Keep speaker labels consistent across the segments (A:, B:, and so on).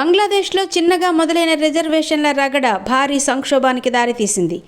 A: బంగ్లాదేశ్లో చిన్నగా మొదలైన రిజర్వేషన్ల రగడ భారీ సంక్షోభానికి దారితీసింది.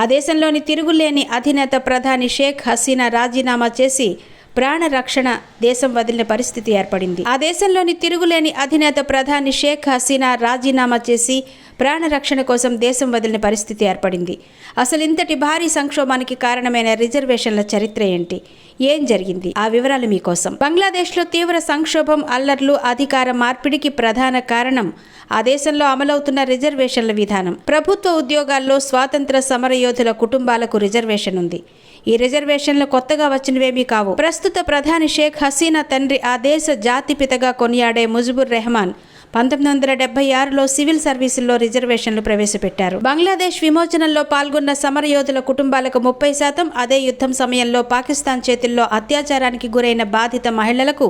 A: ఆ దేశంలోని తిరుగులేని అధినేత ప్రధాని షేక్ హసీనా రాజీనామా చేసి ప్రాణ రక్షణ దేశం వదిలిన పరిస్థితి ఏర్పడింది. ఆ దేశంలోని తిరుగులేని అధినేత ప్రధాని షేక్ హసీనా రాజీనామా చేసి ప్రాణ రక్షణ కోసం దేశం వదిలిన పరిస్థితి ఏర్పడింది. అసలు ఇంతటి భారీ సంక్షోభానికి కారణమైన రిజర్వేషన్ల చరిత్ర ఏంటి? ఏం జరిగింది? ఆ వివరాలు మీకోసం. బంగ్లాదేశ్లో తీవ్ర సంక్షోభం అల్లర్లు అధికార మార్పిడికి ప్రధాన కారణం ఆ దేశంలో అమలవుతున్న రిజర్వేషన్ల విధానం. ప్రభుత్వ ఉద్యోగాల్లో స్వాతంత్ర సమరయోధుల కుటుంబాలకు రిజర్వేషన్ ఉంది. ఈ రిజర్వేషన్లు కొత్తగా వచ్చినవేమీ కావు. ప్రస్తుత ప్రధాని షేక్ హసీనా తండ్రి ఆ దేశ జాతిపితగా కొనియాడే ముజిబుర్ రెహమాన్ పంతొమ్మిది వందల డెబ్బై ఆరులో సివిల్ సర్వీసుల్లో రిజర్వేషన్లు ప్రవేశపెట్టారు. బంగ్లాదేశ్ విమోచనంలో పాల్గొన్న సమరయోధుల కుటుంబాలకు ముప్పై శాతం అదే యుద్ధం సమయంలో పాకిస్తాన్ చేతుల్లో అత్యాచారానికి గురైన బాధిత మహిళలకు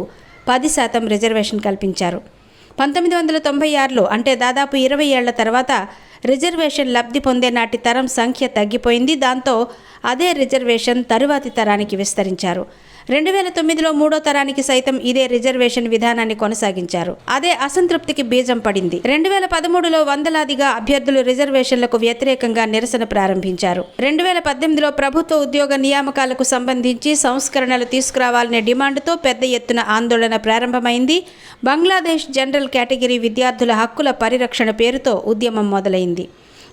A: పది శాతం రిజర్వేషన్ కల్పించారు. పంతొమ్మిది వందల తొంభై ఆరులో అంటే దాదాపు ఇరవై ఏళ్ళ తర్వాత రిజర్వేషన్ లబ్ధి పొందే నాటి తరం సంఖ్య తగ్గిపోయింది. దాంతో అదే రిజర్వేషన్ తరువాతి తరానికి విస్తరించారు. రెండు వేల తొమ్మిదిలో మూడో తరానికి సైతం ఇదే రిజర్వేషన్ విధానాన్ని కొనసాగించారు. అదే అసంతృప్తికి బీజం పడింది. రెండు వేల పదమూడులో వందలాదిగా అభ్యర్థులు రిజర్వేషన్లకు వ్యతిరేకంగా నిరసన ప్రారంభించారు. రెండు వేల పద్దెనిమిదిలో ప్రభుత్వ ఉద్యోగ నియామకాలకు సంబంధించి సంస్కరణలు తీసుకురావాలనే డిమాండ్తో పెద్ద ఎత్తున ఆందోళన ప్రారంభమైంది. బంగ్లాదేశ్ జనరల్ కేటగిరీ విద్యార్థుల హక్కుల పరిరక్షణ పేరుతో ఉద్యమం మొదలైంది.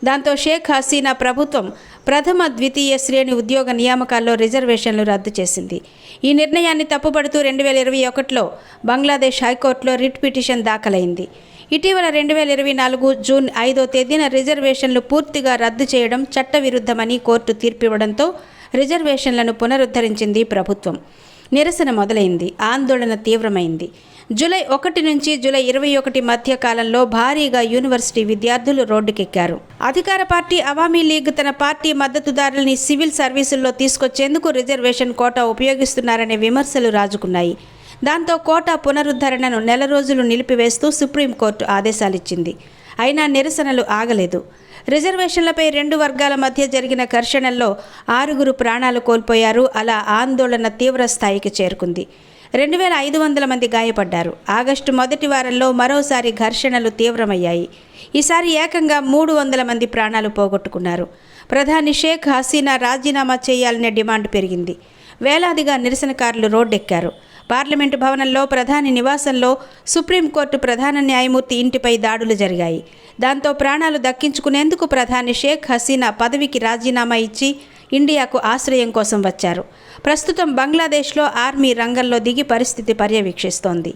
A: దాంతో షేక్ హసీనా ప్రభుత్వం ప్రథమ ద్వితీయ శ్రేణి ఉద్యోగ నియామకాల్లో రిజర్వేషన్లు రద్దు చేసింది. ఈ నిర్ణయాన్ని తప్పుపడుతూ రెండు వేల ఇరవై ఒకటిలో బంగ్లాదేశ్ హైకోర్టులో రిట్ పిటిషన్ దాఖలైంది. ఇటీవల రెండు వేల ఇరవై నాలుగు జూన్ ఐదో తేదీన రిజర్వేషన్లు పూర్తిగా రద్దు చేయడం చట్టవిరుద్ధమని కోర్టు తీర్పివ్వడంతో రిజర్వేషన్లను పునరుద్ధరించింది ప్రభుత్వం. నిరసన మొదలైంది. ఆందోళన తీవ్రమైంది. జూలై ఒకటి నుంచి జూలై ఇరవై ఒకటి మధ్య కాలంలో భారీగా యూనివర్సిటీ విద్యార్థులు రోడ్డుకెక్కారు. అధికార పార్టీ అవామీ లీగ్ తన పార్టీ మద్దతుదారుల్ని సివిల్ సర్వీసుల్లో తీసుకొచ్చేందుకు రిజర్వేషన్ కోటా ఉపయోగిస్తున్నారనే విమర్శలు రాజుకున్నాయి. దాంతో కోటా పునరుద్ధరణను నెల రోజులు నిలిపివేస్తూ సుప్రీంకోర్టు ఆదేశాలిచ్చింది. అయినా నిరసనలు ఆగలేదు. రిజర్వేషన్లపై రెండు వర్గాల మధ్య జరిగిన ఘర్షణల్లో ఆరుగురు ప్రాణాలు కోల్పోయారు. అలా ఆందోళన తీవ్ర స్థాయికి చేరుకుంది. రెండు వేల ఐదు వందల మంది గాయపడ్డారు. ఆగస్టు మొదటి వారంలో మరోసారి ఘర్షణలు తీవ్రమయ్యాయి. ఈసారి ఏకంగా మూడు వందల మంది ప్రాణాలు పోగొట్టుకున్నారు. ప్రధాని షేక్ హసీనా రాజీనామా చేయాలనే డిమాండ్ పెరిగింది. వేలాదిగా నిరసనకారులు రోడ్డెక్కారు. పార్లమెంటు భవనంలో ప్రధాని నివాసంలో సుప్రీంకోర్టు ప్రధాన న్యాయమూర్తి ఇంటిపై దాడులు జరిగాయి. దాంతో ప్రాణాలు దక్కించుకునేందుకు ప్రధాని షేక్ హసీనా పదవికి రాజీనామా ఇచ్చి ఇండియాకు ఆశ్రయం కోసం వచ్చారు. ప్రస్తుతం బంగ్లాదేశ్లో ఆర్మీ రంగంలో దిగి పరిస్థితి పర్యవేక్షిస్తోంది.